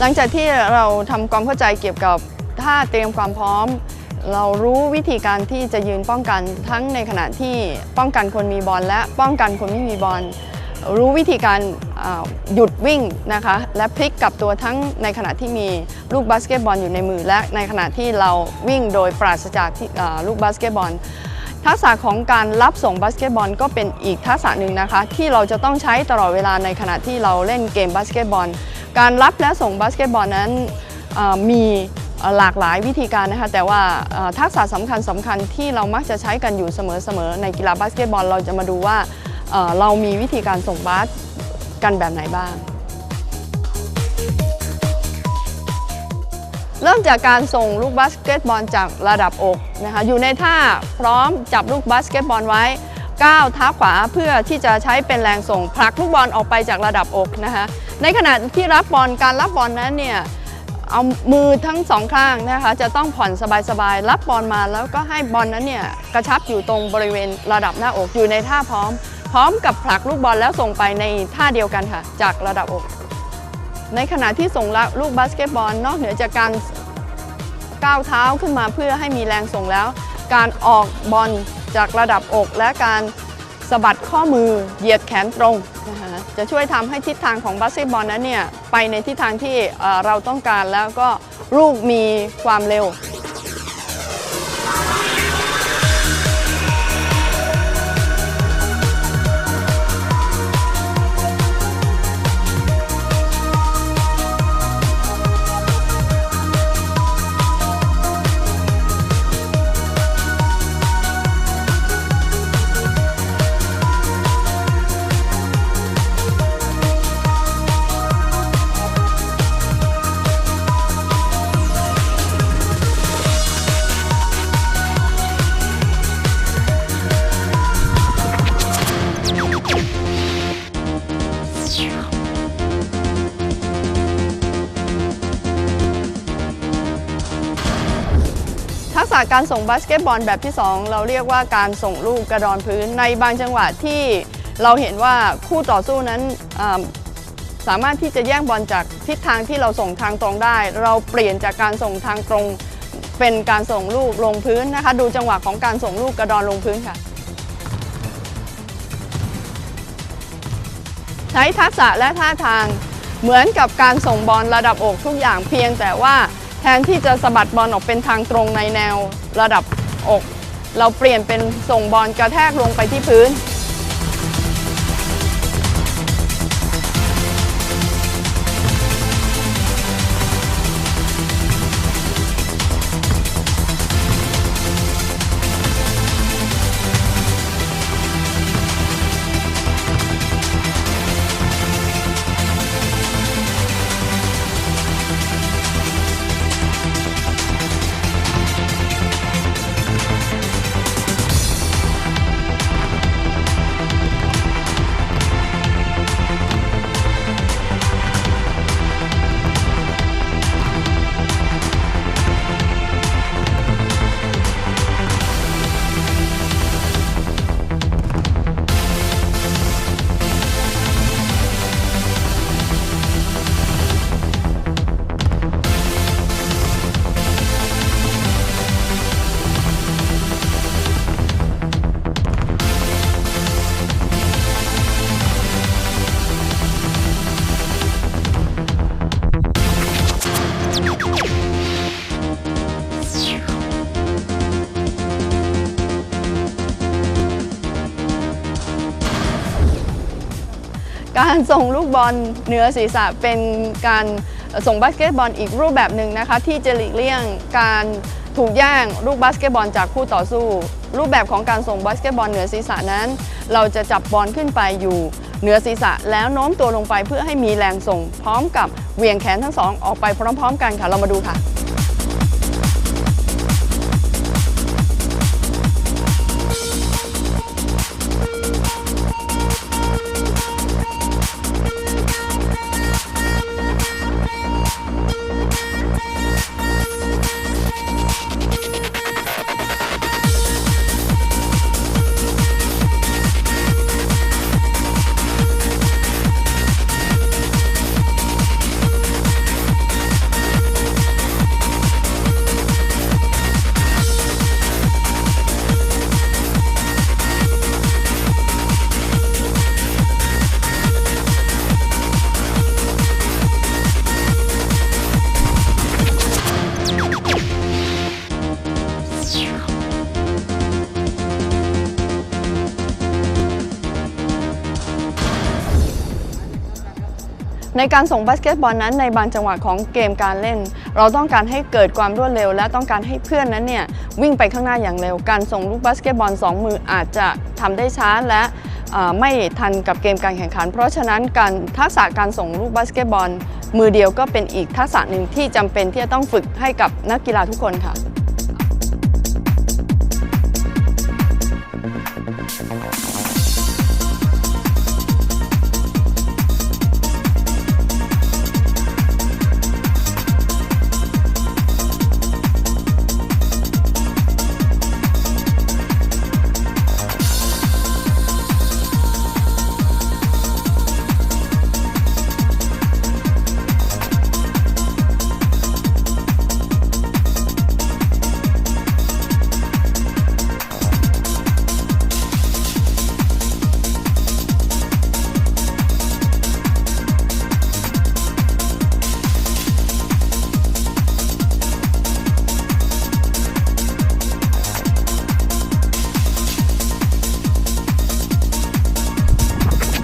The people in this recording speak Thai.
หลังจากที่เราทำความเข้าใจเกี่ยวกับท่าเตรียมความพร้อม เรารู้วิธีการที่จะยืนป้องกันทั้งในขณะที่ป้องกันคนมีบอลและป้องกันคนไม่มีบอลรู้วิธีการหยุดวิ่งนะคะและพลิกกลับตัวทั้งในขณะที่มีลูกบาสเกตบอลอยู่ในมือและในขณะที่เราวิ่งโดยปราศจากที่ลูกบาสเกตบอล ทักษะของการรับส่งบาสเกตบอลก็เป็นอีกทักษะหนึ่งนะคะที่เราจะต้องใช้ตลอดเวลาในขณะที่เราเล่นเกมบาสเกตบอล การรับและส่งบาสเกตบอลนั้นมีหลากหลายวิธีการนะคะแต่ว่าทักษะสำคัญสำคัญที่เรามักจะใช้กันอยู่เสมอๆในกีฬาบาสเกตบอลเราจะมาดูว่าเรามีวิธีการส่งบาสกันแบบไหนบ้าง เริ่มจากการส่งลูกบาสเกตบอลจากระดับอกนะคะอยู่ในท่าพร้อมจับลูกบาสเกตบอลไว้ ก้าวเท้าขวาเพื่อที่จะใช้เป็นแรงส่งผลักลูกบอลออกไปจากระดับอกนะคะในขณะที่รับบอลการรับบอลนั้นเนี่ยเอามือทั้งสองข้างนะคะจะต้องผ่อนสบายๆ รับบอลมาแล้วก็ให้บอลนั้นเนี่ยกระชับอยู่ตรงบริเวณระดับหน้าอกอยู่ในท่าพร้อม พร้อมกับผลักลูกบอลแล้วส่งไปในท่าเดียวกันค่ะ จากระดับอก ในขณะที่ส่งลูกบาสเกตบอลนอกเหนือจากการก้าวเท้าขึ้นมาเพื่อให้มีแรงส่งแล้ว การออกบอล จากระดับอกและการสะบัดข้อมือเหยียดแขนตรงนะคะจะช่วยทำให้ทิศทางของบาสเกตบอลนั้นเนี่ยไปในทิศทางที่เอ่อเราต้องการแล้วก็ลูกมีความเร็วะการส่งบาสเกตบอลแบบที่ 2 เราเรียกว่าการส่งลูกกระดอนพื้นในบางจังหวะที่เราเห็นว่าคู่ต่อสู้นั้นสามารถที่จะแย่งบอลจากทิศทางที่เราส่งทางตรงได้ เราเปลี่ยนจากการส่งทางตรงเป็นการส่งลูกลงพื้นนะคะ ดูจังหวะของการส่งลูกกระดอนลงพื้นค่ะ ใช้ทักษะและท่าทางเหมือนกับการส่งบอลระดับอกทุกอย่างเพียงแต่ว่า แทนที่จะสะบัดบอลออกเป็นทางตรงในแนวระดับอก เราเปลี่ยนเป็นส่งบอลกระแทกลงไปที่พื้น การส่งลูกบอลเหนือศีรษะเป็นการส่งบาสเกตบอลอีกรูปแบบหนึ่งนะคะ ที่จะหลีกเลี่ยงการถูกแย่งลูกบาสเกตบอลจากคู่ต่อสู้ รูปแบบของการส่งบาสเกตบอลเหนือศีรษะนั้น เราจะจับบอลขึ้นไปอยู่เหนือศีรษะแล้วโน้มตัวลงไปเพื่อให้มีแรงส่งพร้อมกับเหวี่ยงแขนทั้งสองออกไปพร้อม ๆ กันค่ะเรามาดูค่ะ ในการส่งบาสเกตบอลนั้นในบางจังหวะของเกมการเล่น เราต้องการให้เกิดความรวดเร็ว และต้องการให้เพื่อนนั้นเนี่ยวิ่งไปข้างหน้าอย่างเร็ว การส่งลูกบาสเกตบอล 2 มืออาจจะทำได้ช้าและไม่ทันกับเกมการแข่งขัน เพราะฉะนั้นการทักษะการส่งลูกบาสเกตบอล มือเดียวก็เป็นอีกทักษะหนึ่งที่จำเป็นที่จะต้องฝึกให้กับนักกีฬาทุกคนค่ะ Thank you.